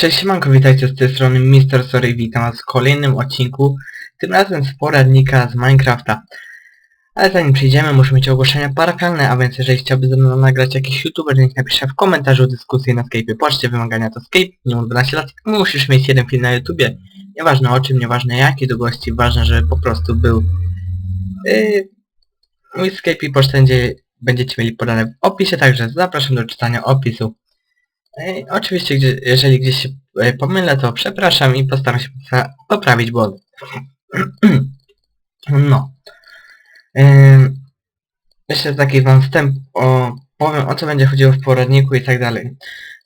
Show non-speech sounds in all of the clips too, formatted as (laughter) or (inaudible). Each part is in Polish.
Cześć siemanko, witajcie z tej strony Mr. Sorry, witam was w kolejnym odcinku, tym razem z poradnika z Minecrafta. Ale zanim przejdziemy, muszę mieć ogłoszenia parafialne, a więc jeżeli chciałby ze mną nagrać jakiś youtuber, niech napisze w komentarzu dyskusję na Skype'ie. Płaczcie wymagania to Skype, mam 12 lat, musisz mieć jeden film na YouTubie. Nieważne o czym, nieważne jaki do gości, ważne, żeby po prostu był. Yy, mój Skype i pocztę będzie, będziecie mieli podane w opisie, także zapraszam do czytania opisu. Oczywiście, jeżeli gdzieś się e, pomylę, to przepraszam i postaram się popra- poprawić błąd. (clears throat) no. Jeszcze taki wam wstęp o... powiem o co będzie chodziło w poradniku i tak dalej.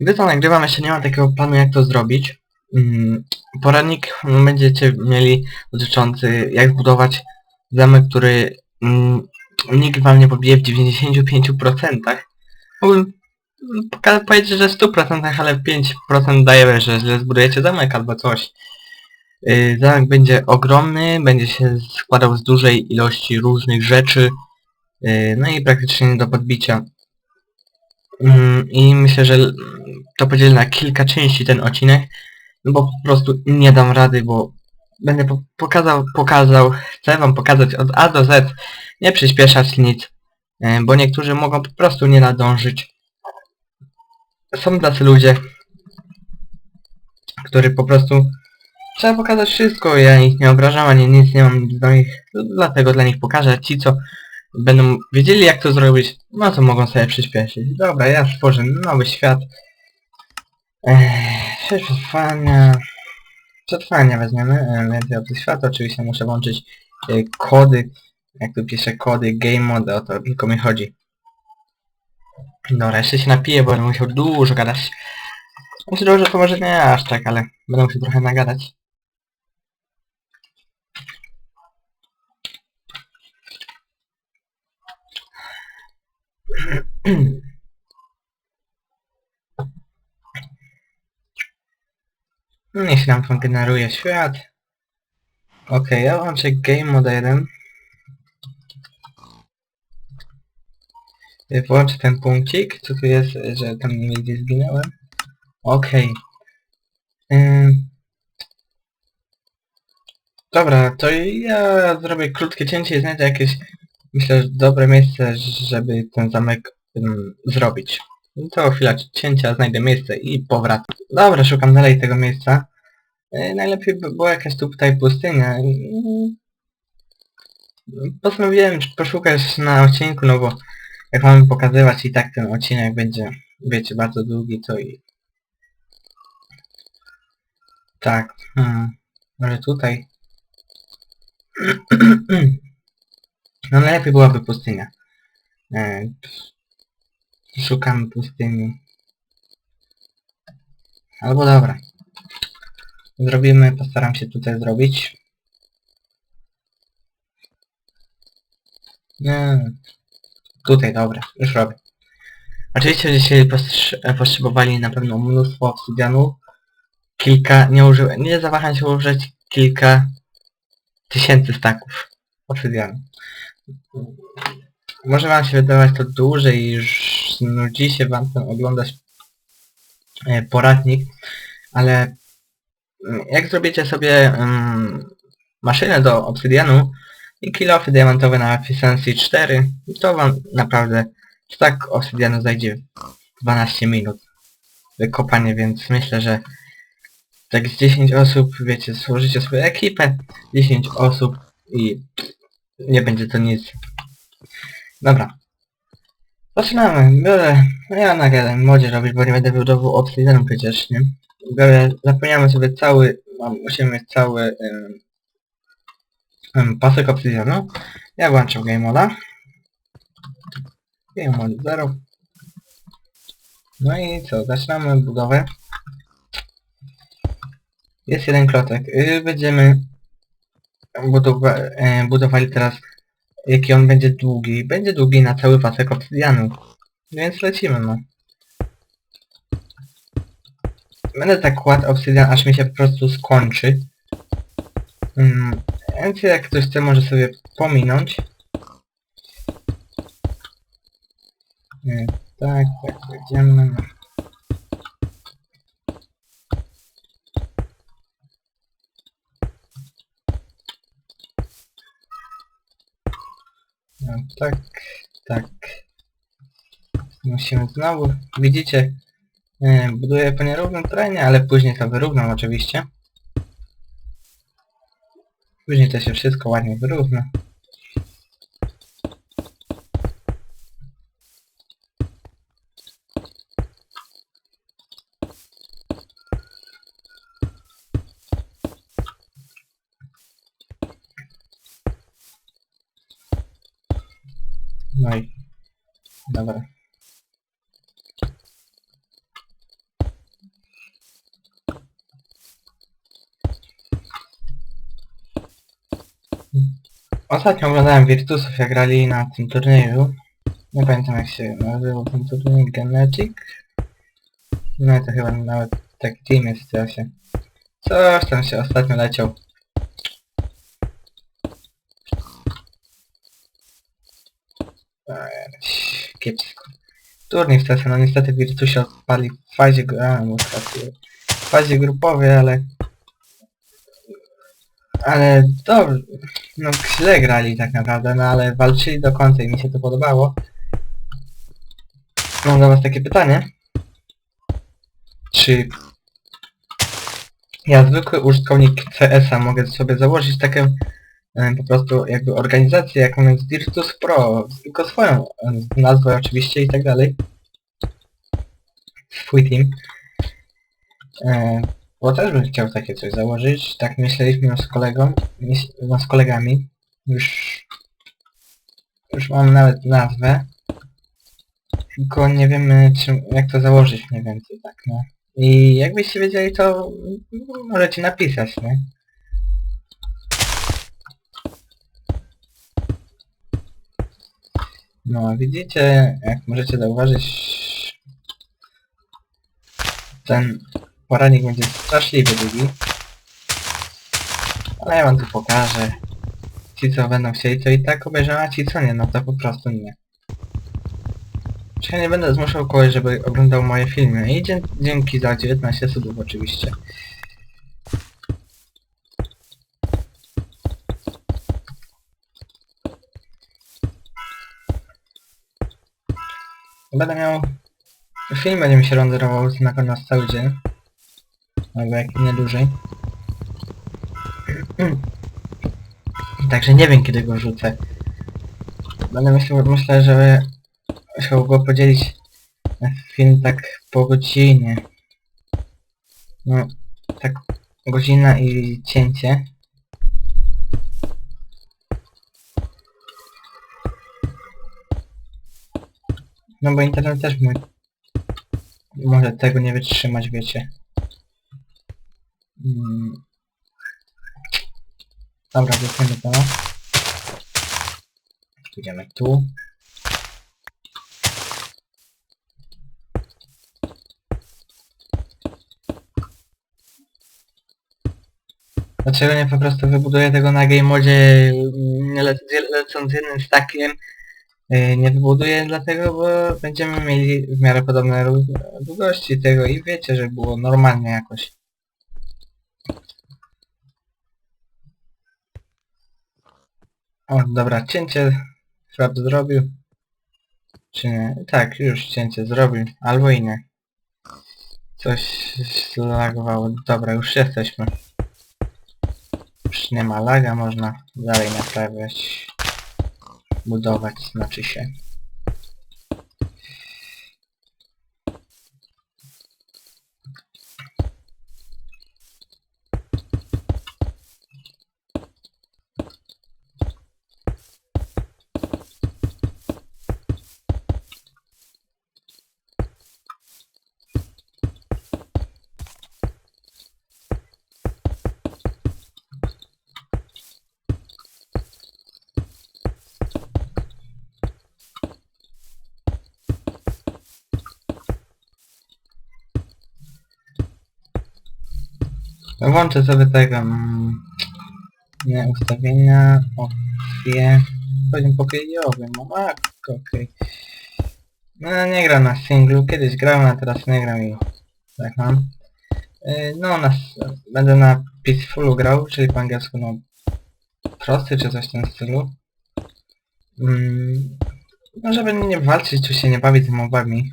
Gdy to nagrywam, jeszcze nie mam takiego planu jak to zrobić. Ym, poradnik mm, będziecie mieli dotyczący jak zbudować zamek, który ym, nikt wam nie pobije w 95%. Mógłbym poka- powiedzieć, że w 100%, ale 5% daje, że źle zbudujecie zamek albo coś. Zamek będzie ogromny, będzie się składał z dużej ilości różnych rzeczy, yy, no i praktycznie nie do podbicia. Yy, I myślę, że to podzielę na kilka części ten odcinek, no bo po prostu nie dam rady, bo będę po pokazał, pokazał, chcę wam pokazać od A do Z, nie przyspieszać nic, yy, bo niektórzy mogą po prostu nie nadążyć są tacy ludzie, którzy po prostu trzeba pokazać wszystko, ja ich nie obrażam, ani nic nie mam do nich, dlatego dla nich pokażę. Ci, co będą wiedzieli jak to zrobić, no to mogą sobie przyspieszyć. Dobra, ja stworzę nowy świat. Świat przetrwania... Przetrwania weźmiemy, e, więcej opcji świata, oczywiście muszę włączyć e, kody, jak tu piszę kody, game mode, o to tylko mi chodzi. Dobra, jeszcze się napiję, bo będę musiał dużo gadać. Myślę, że to może nie aż tak, ale będę musiał trochę nagadać. (clears throat) Niech nam tam generuje świat. Okej, ja włączę Game Mode 1. Włączę ten punkcik, co tu jest, że tam nie gdzieś zginąłem. Okej. Ym. Dobra, to ja zrobię krótkie cięcie i znajdę jakieś, myślę, dobre miejsce, żeby ten zamek zrobić. To chwila cięcia, znajdę miejsce i powrat. Dobra, szukam dalej tego miejsca. Yy, najlepiej by była jakaś tu tutaj pustynia. Yy, Postanowiłem poszukać na odcinku, no bo jak mamy pokazywać i tak ten odcinek będzie, wiecie, bardzo długi, to i... Tak, hmm, może tutaj... (clears throat) no najlepiej byłaby pustynia. E, szukamy pustyni. Albo dobra. Zrobimy, postaram się tutaj zrobić. Nie, Tutaj, dobra, już robię. Oczywiście dzisiaj potrzebowali na pewno mnóstwo obsydianu. Kilka, nie użyłem, nie zawaham się użyć kilka tysięcy staków obsydianu. Może wam się wydawać to dłużej i znudzi się wam ten oglądać e, poradnik, ale mm, jak zrobicie sobie mm, maszynę do obsydianu, i kilofy diamentowe na efficiency 4, to wam naprawdę tak obsydianu zajdzie w 12 minut wykopanie, więc myślę, że tak z 10 osób, wiecie, złożycie swoją ekipę, 10 osób i nie będzie to nic. Dobra. Zaczynamy. Biorę, no ja na modzie robić, bo nie będę budował obsydianu przecież, nie? Biorę, zapełniamy sobie cały, mam, musimy cały ym, Pasek obsydianu. Ja włączam game moda. Game mode 0. No i co, zaczynamy budowę. Jest jeden klotek. Yy, będziemy budowa yy, budowali teraz jaki on będzie długi. Będzie długi na cały pasek obsydianu. Więc lecimy no. Będę tak kładł obsydian aż mi się po prostu skończy. Mm, Enter jak ktoś chce może sobie pominąć. Nie, tak, tak, będziemy. No, tak, tak. Musimy znowu, widzicie, e, buduję po nierównym terenie, ale później to wyrównam oczywiście. Później to się wszystko ładnie wyrówna. No i... Dobra. Ostatnio oglądałem Virtusów jak grali na tym turnieju. Nie pamiętam jak się nazywał ten turniej, Genetic? No to chyba nawet taki team jest w się. Coś tam się ostatnio leciał. Kiepsko. Turniej w TSM, no niestety Virtusi odpali w fazie, a, w fazie grupowej, ale... Ale dobrze, no źle grali tak naprawdę, no ale walczyli do końca i mi się to podobało. Mam do was takie pytanie. Czy ja zwykły użytkownik CS-a mogę sobie założyć taką e, po prostu jakby organizację jaką jest Virtus Pro, tylko swoją e, nazwę oczywiście i tak dalej. Swój team. E, bo też bym chciał takie coś założyć, tak myśleliśmy z kolegą, no z kolegami. Już już mam nawet nazwę. Tylko nie wiemy czym, jak to założyć mniej więcej tak no. I jakbyście wiedzieli to możecie napisać, nie? No widzicie, jak możecie zauważyć ten poradnik będzie straszliwie długi. Ale ja wam tu pokażę. Ci co będą chcieli to i tak obejrzą, a ci co nie, no to po prostu nie. Ja nie będę zmuszał kogoś, żeby oglądał moje filmy. I dzięki za 19 subów oczywiście. Będę miał... Film będzie mi się renderował na cały dzień. Albo jak nie dłużej. (clears throat) Także nie wiem kiedy go wrzucę. Będę myślał, myślę, że chciał go podzielić na film tak po godzinie. No, tak godzina i cięcie. No bo internet też mój może tego nie wytrzymać, wiecie. Mm. Dobra, wytniemy to. Idziemy tu. Dlaczego nie po prostu wybuduję tego na game modzie mm, le lecąc jednym stackiem? Yy, Nie wybuduję dlatego, bo będziemy mieli w miarę podobne długości tego i wiecie, że było normalnie jakoś. O, dobra, cięcie Frap zrobił. Czy? Tak, już cięcie zrobił. Albo i nie. Coś zlagowało. Dobra, już jesteśmy. Już nie ma laga, można dalej naprawiać. Budować, znaczy się. Włączę sobie tego... Mm, nie, ustawienia, opcje... Poziom pokojowy, no tak, okej. No nie gram na singlu, kiedyś grałem, a teraz nie gram i tak mam. Yy, No na, s- będę na peacefulu grał, czyli po angielsku no prosty czy coś w tym stylu. Mm, no żeby nie walczyć, czy się nie bawić z mobami.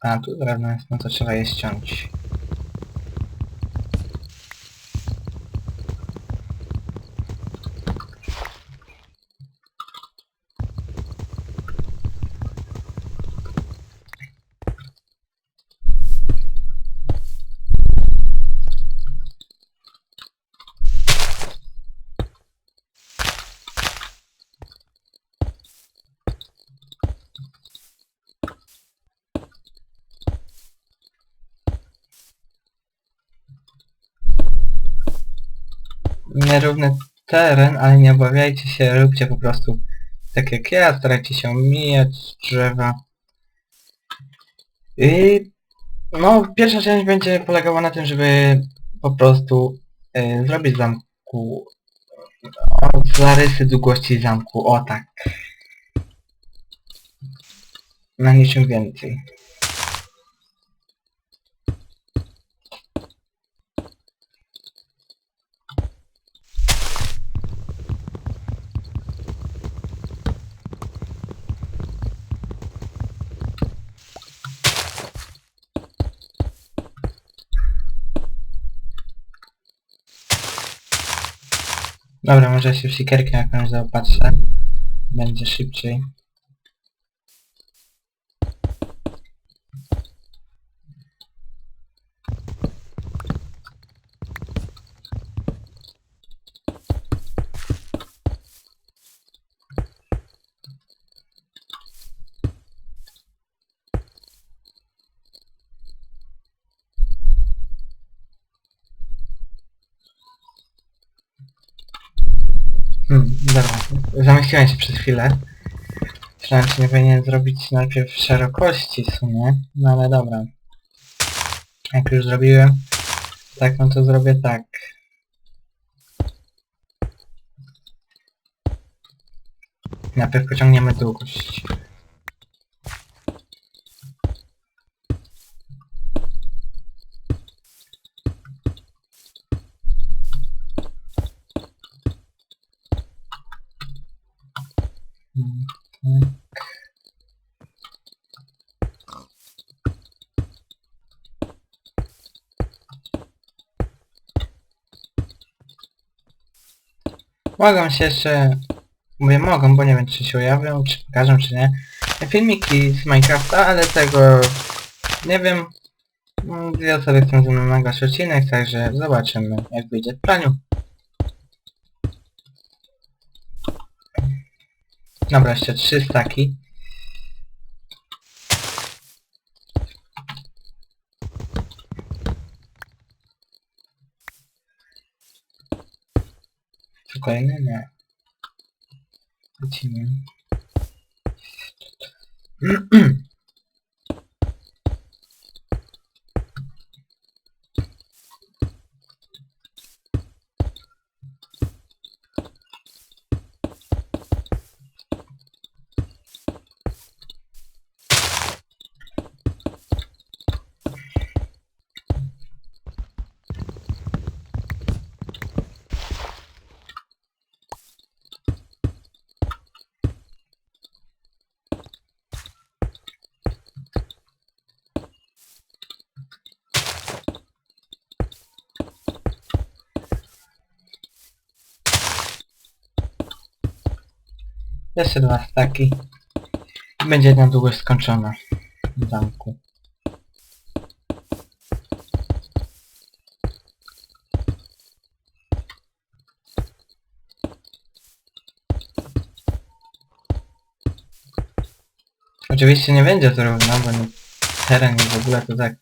A, tu drewno jest, no to trzeba je ściąć. Nierówny teren, ale nie obawiajcie się, róbcie po prostu tak jak ja, starajcie się omijać drzewa. I no, pierwsza część będzie polegała na tym, żeby po prostu e, zrobić zamku o, zarysy długości zamku, o tak. Na niczym więcej. Dobra, może się w sikierkę jakąś zaopatrzę. Będzie szybciej. Hmm, dobra. Zamyśliłem się przez chwilę. Myślałem, czy nie zrobić najpierw szerokości w sumie. No ale dobra. Jak już zrobiłem, tak no to zrobię tak. Najpierw pociągniemy długość. Mogą się jeszcze... Mówię mogą, bo nie wiem czy się ujawnią, czy pokażą, czy nie. Filmiki z Minecrafta, ale tego... Nie wiem. Mm, Dwie osoby chcą ze mną nagrać odcinek, także zobaczymy jak wyjdzie w planiu. Dobra, jeszcze trzy staki. Czy kolejny? Nie. Lecimy. (clears throat) Jeszcze dwa staki. Będzie jedna długość skończona. W zamku. Oczywiście nie będzie to równo, bo nie, teren w ogóle to tak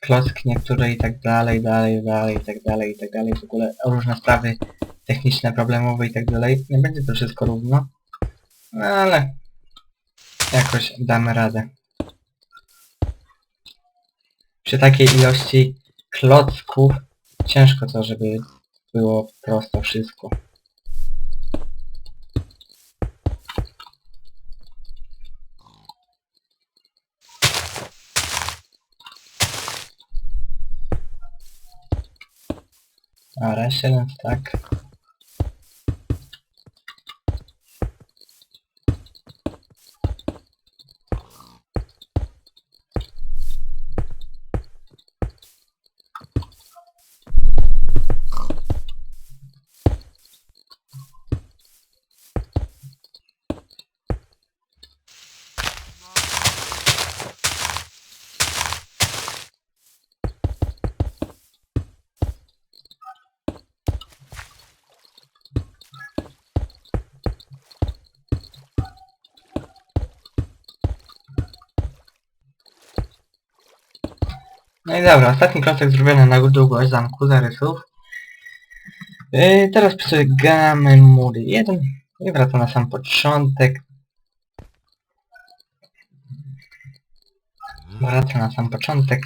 klocki niektóre i tak dalej, dalej, dalej, i tak dalej, i tak dalej, w ogóle różne sprawy techniczne, problemowe i tak dalej. Nie będzie to wszystko równo. No ale jakoś damy radę. Przy takiej ilości klocków ciężko to, żeby było prosto wszystko. Dobra, jeszcze jeden tak. No i dobra, ostatni klocek zrobiony na długość zamku zarysów. Yy, teraz gamę mury 1 i wracam na sam początek. Wracam na sam początek.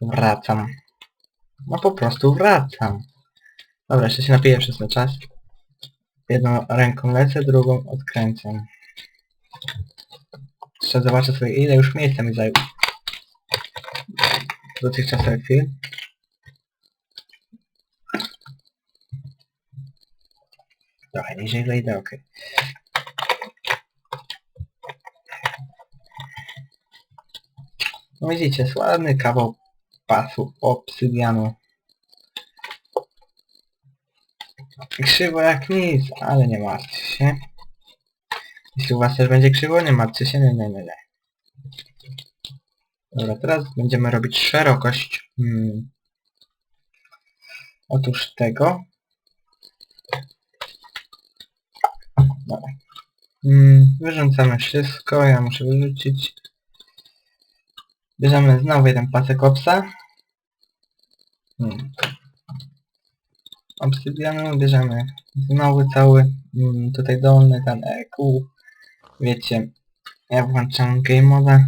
Wracam. No po prostu wracam. Dobra, jeszcze się napiję przez ten czas. Jedną ręką lecę, drugą odkręcam. Jeszcze zobaczę sobie ile już miejsca mi zajęło. Dotychczasowy film. Trochę niżej zejdę, okej. No widzicie, sławny kawał pasu obsydianu. Krzywo jak nic, ale nie martwcie się. Jeśli u was też będzie krzywo, nie martwcie się, nie, nie, nie. Dobra, teraz będziemy robić szerokość. Hmm. Otóż tego. Hmm, wyrzucamy wszystko, ja muszę wyrzucić. Bierzemy znowu jeden pasek opsa. Hmm. Obsydianu bierzemy znowu cały mm, tutaj dolny ten EQ. Wiecie, ja włączam game moda.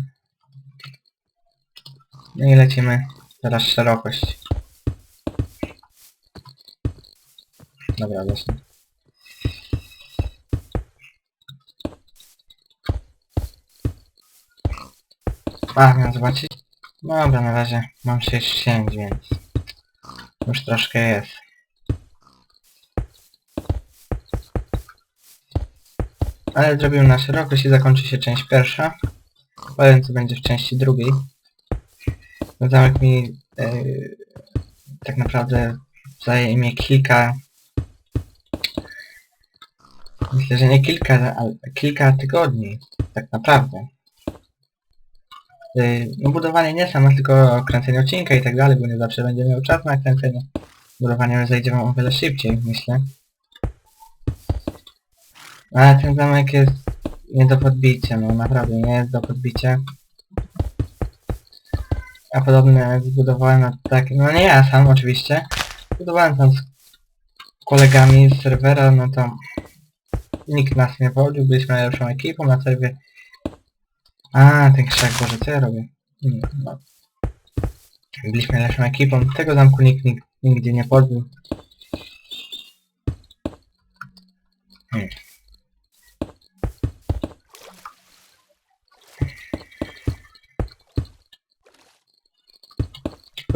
No i lecimy teraz szerokość. Dobra, właśnie. A, miałem zobaczyć? Dobra, na razie mam 6,7, więc już troszkę jest. Ale zrobimy na szerokość i zakończy się część pierwsza. Powiem co będzie w części drugiej. Ten zamek mi tak naprawdę zajmie kilka... Myślę, że nie kilka, ale kilka tygodni. Tak naprawdę. E, no budowanie nie samo, tylko kręcenie odcinka i tak dalej, bo nie zawsze będzie miał czas na kręcenie. Budowanie zajdzie wam o wiele szybciej, myślę. Ale ten zamek jest nie do podbicia, no naprawdę nie jest do podbicia. A podobne zbudowałem tak, no nie ja sam oczywiście. Budowałem tam z kolegami z serwera, no to nikt nas nie wodził, byliśmy najlepszą ekipą na serwie. A, ten krzak, Boże, co ja robię? Hmm, No. Byliśmy najlepszą ekipą, tego zamku nikt, nikt nigdzie nie podbił. Hmm.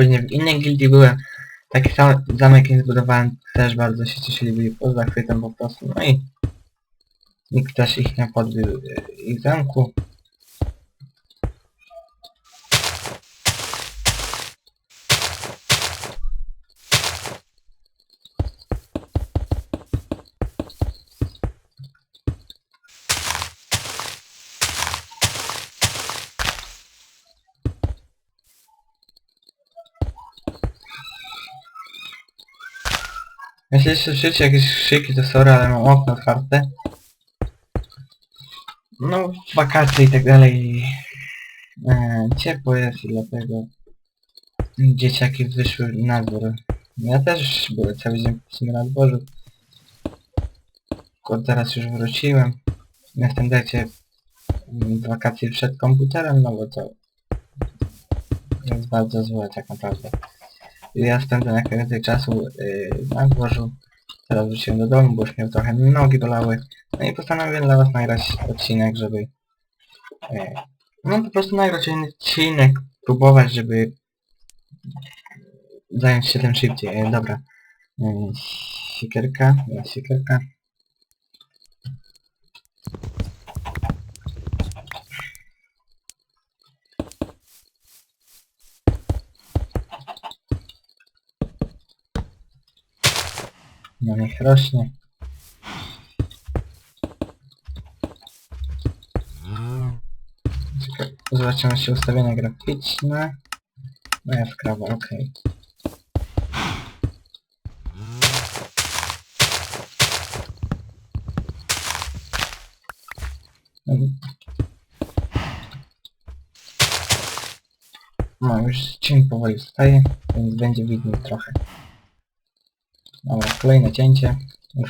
Później w innej gildii byłem. Taki sam zamek nie zbudowałem, też bardzo się cieszyli, byli pod zachwytem po prostu. No i nikt też ich nie podbił e, ich zamku. Jeśli słyszycie jakieś krzyki, to sorry, ale mam okno otwarte. No, wakacje i tak dalej. E, ciepło jest i dlatego dzieciaki wyszły na dwór. Ja też byłem cały dzień w sumie na dworzu. Tylko teraz już wróciłem. Jestem dajcie z wakacji przed komputerem, no bo to jest bardzo złe tak naprawdę. Ja spędzam jak najwięcej czasu yy, na dworzu. Teraz wróciłem do domu, bo już mnie trochę nogi bolały. No i postanowiłem dla was nagrać odcinek, żeby... Yy, no po prostu nagrać odcinek, próbować, żeby zająć się tym szybciej. Yy, dobra. Yy, siekierka, jest siekierka. No niech rośnie. Zobaczymy się ustawienia graficzne. No jest krawa, okej. Mm. No już cień powoli wstaje, więc będzie widniej trochę. Dobra, kolejne cięcie.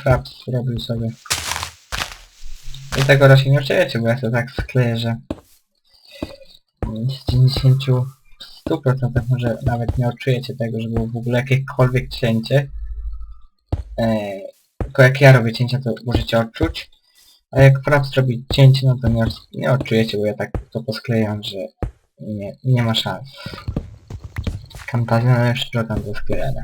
Fraps zrobił sobie. I tego raczej nie odczujecie, bo ja to tak skleję, że z 90 100% może nawet nie odczujecie tego, że było w ogóle jakiekolwiek cięcie. Eee, tylko jak ja robię cięcia, to możecie odczuć. A jak Fraps robi cięcie, no to nie, nie odczujecie, bo ja tak to posklejam, że nie, nie ma szans. Camtasia najlepszy program do sklejania.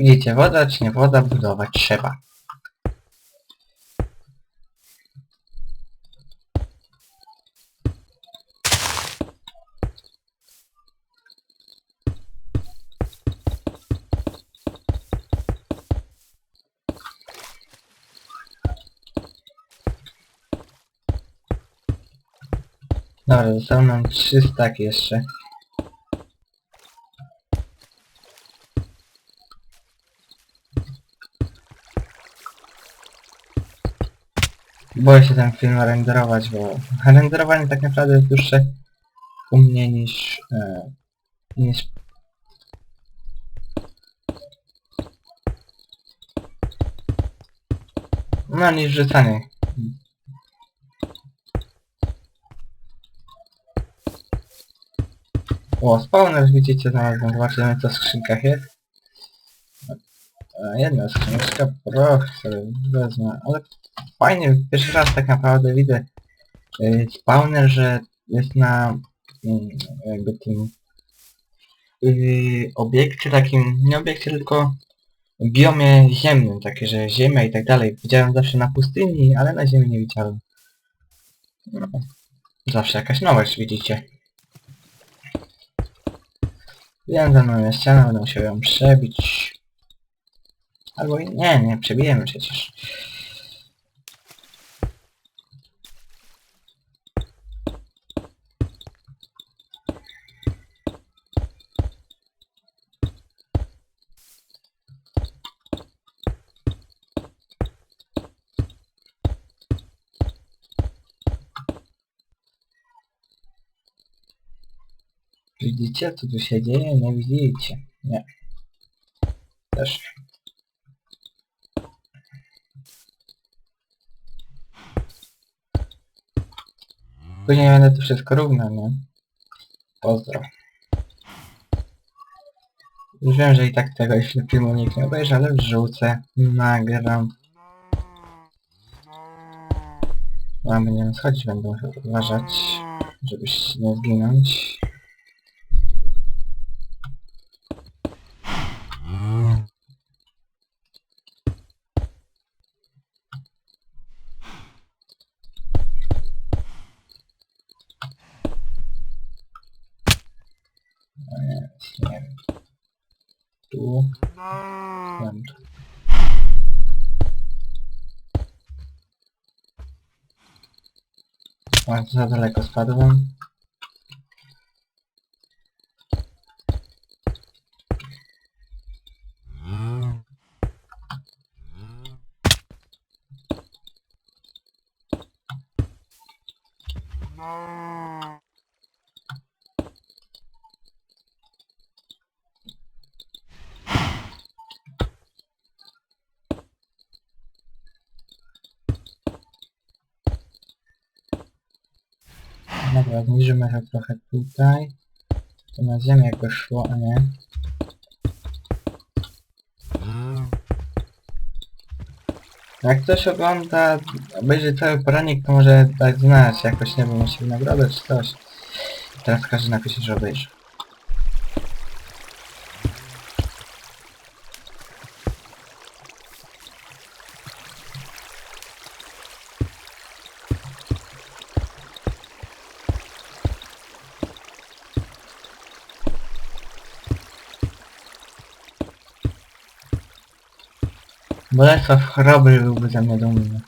Widzicie, woda czy nie woda, budować trzeba. Dobra, zostało nam 300 tak jeszcze. Boję się ten film renderować, bo renderowanie tak naprawdę jest dłuższe u mnie niż... E, niż... No, niż wrzucanie. O, spawner widzicie, znalazłem, zobaczymy co w skrzynkach jest. E, Jedna skrzyneczka, proch sobie wezmę, ale fajnie, pierwszy raz tak naprawdę widzę e, spawner, że jest na mm, jakby tym yy, obiekcie takim, nie obiekcie, tylko biomie ziemnym, takie, że ziemia i tak dalej. Widziałem zawsze na pustyni, ale na ziemi nie widziałem. No, zawsze jakaś nowość, widzicie. Wiem, za mną jest ściana, będę musiał ją przebić. Albo i- nie, nie, przebijemy przecież. Widzicie, co tu się dzieje? Nie widzicie. Nie. Też nie. Później będę to wszystko równo, nie? Pozdro. Już wiem, że i tak tego jeśli filmu nikt nie obejrzy, ale wrzucę, nagram. No, będziemy schodzić, będę uważać, żeby nie zginąć. No nie, nie wiem. Tu. Tam. tu. O, za daleko spadłem. Dobra, zniżymy to trochę tutaj. To na ziemię jakoś szło, a nie. Jak ktoś ogląda, obejrzy cały poranik, to może dać znać, jakoś nie wiem, się nagrodę czy coś. Teraz każdy napisze, że obejrzy. Bolesław Chrobry byłby ze mnie dumny.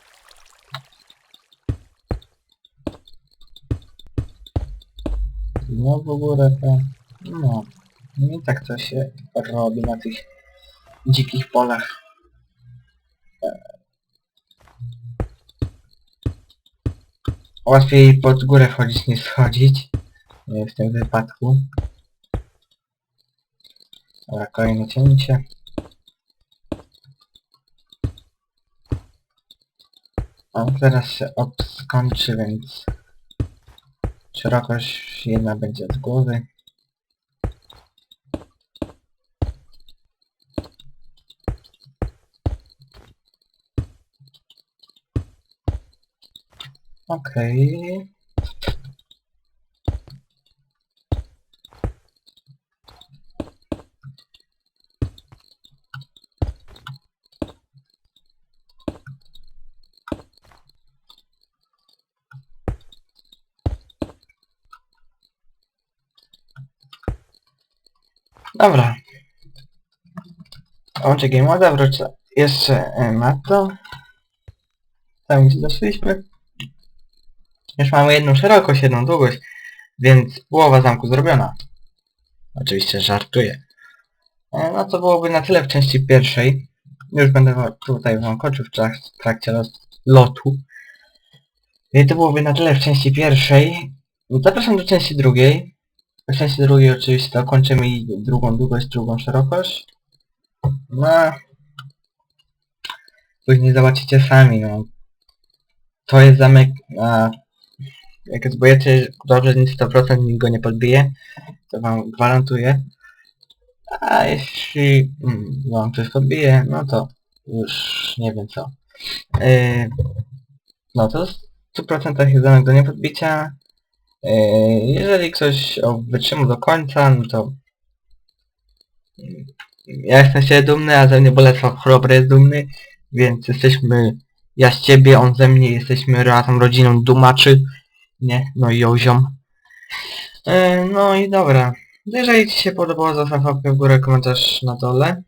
No w ogóle to... No. Nie tak to się robi na tych dzikich polach. Łatwiej pod górę wchodzić niż schodzić. W tym wypadku. Dobra, kolejne cięcie. O, teraz się op skończy, więc szerokość jedna będzie z głowy. Okej. Dobra. Łączę game moda, wrócę jeszcze e, na to. Tam gdzie doszliśmy. Już mamy jedną szerokość, jedną długość, więc połowa zamku zrobiona. Oczywiście żartuję. E, No to byłoby na tyle w części pierwszej. Już będę tutaj wam kończył w trak- w trakcie lotu. I to byłoby na tyle w części pierwszej. Zapraszam do części drugiej. W części drugiej oczywiście dokończymy i drugą długość, drugą szerokość. No. Później zobaczycie sami, no. To jest zamek, a jak zbojecie dobrze, nic 100% nikt go nie podbije. To wam gwarantuję. A jeśli mm, wam coś podbije, no to już nie wiem co. Yy, no to w 100% jest zamek do niepodbicia. Yy, jeżeli ktoś wytrzymał do końca, no to ja jestem się dumny, a ze mnie Bolesław Chrobry jest dumny, więc jesteśmy, ja z ciebie, on ze mnie, jesteśmy razem rodziną dumaczy, nie, no i oziom. Yy, no i dobra, jeżeli ci się podobało, zostaw łapkę w górę, komentarz na dole.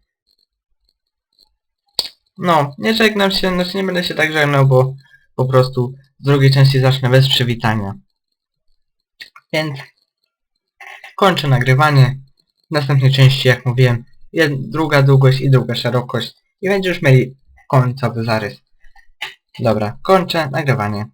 No, nie żegnam się, znaczy nie będę się tak żegnał, bo po prostu z drugiej części zacznę bez przywitania. Więc kończę nagrywanie. W następnej części, jak mówiłem, druga długość i druga szerokość. I będziemy już mieli końcowy zarys. Dobra, kończę nagrywanie.